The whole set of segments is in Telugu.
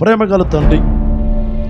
ప్రేమ గల తండ్రి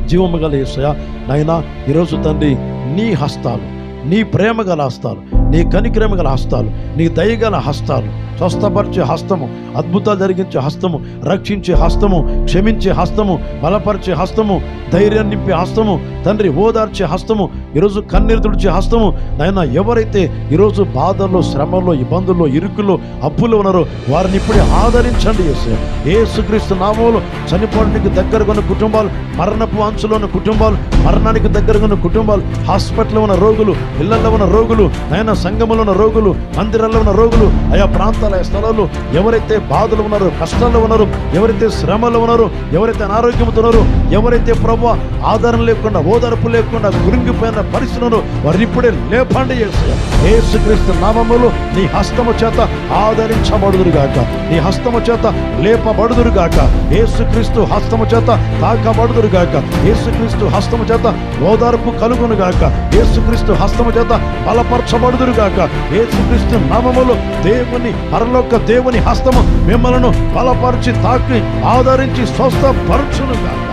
జీవము గల యేసయ్య నాయన ఈరోజు తండ్రి నీ హస్తాలు నీ ప్రేమ గల హస్తాలు నీ కనిక్రమ గల హస్తాలు నీ దయగల హస్తాలు స్వస్థపరిచే హస్తము అద్భుతాలు జరిగించే హస్తము రక్షించే హస్తము క్షమించే హస్తము బలపరిచే హస్తము ధైర్యం నింపే హస్తము తండ్రి ఓదార్చే హస్తము ఈరోజు కన్నీరు తుడిచే హస్తము నాయన ఎవరైతే ఈరోజు బాధల్లో శ్రమల్లో ఇబ్బందుల్లో ఇరుకుల్లో అప్పులు ఉన్నారో వారిని ఇప్పుడే ఆదరించండి యేసు. ఏసుక్రీస్తు నామంలో చనిపోవడానికి దగ్గరగా ఉన్న కుటుంబాలు మరణపు అంచులో ఉన్న కుటుంబాలు మరణానికి దగ్గరగా ఉన్న కుటుంబాలు హాస్పిటల్లో ఉన్న రోగులు ఇళ్ళలో ఉన్న రోగులు నాయన సంఘములో ఉన్న రోగులు మందిరాల్లో ఉన్న రోగులు ఆయా ప్రాంతాల స్థలాలు ఎవరైతే బాధలు ఉన్నారో కష్టాల్లో ఉన్నారో ఎవరైతే శ్రమలు ఉన్నారో ఎవరైతే అనారోగ్యంతో ఉన్నారో ఎవరైతే ప్రభు ఆధారం లేకుండా ఓదార్పు లేకుండా గురింగిపోయిన పరిస్థితులను వారిని ఇప్పుడే లేపండి ఏసుక్రీస్తు యేసుక్రీస్తు నీ హస్తము చేత ఆదరించబడుదురుగాక నీ హస్తము చేత లేపబడుదురు గాక. యేసుక్రీస్తు హస్తము చేత తాకబడుదురుగాక యేసుక్రీస్తు హస్తము చేత ఓదార్పు కలుగునుగాక యేసుక్రీస్తు హస్తము చేత బలపరచబడుదురు గాక ఏసుక్రీస్తు నామములో దేవుని పరలోక దేవుని హస్తము మిమ్మలను బలపరిచి తాకి ఆదరించి స్వస్థపరచునుగాక.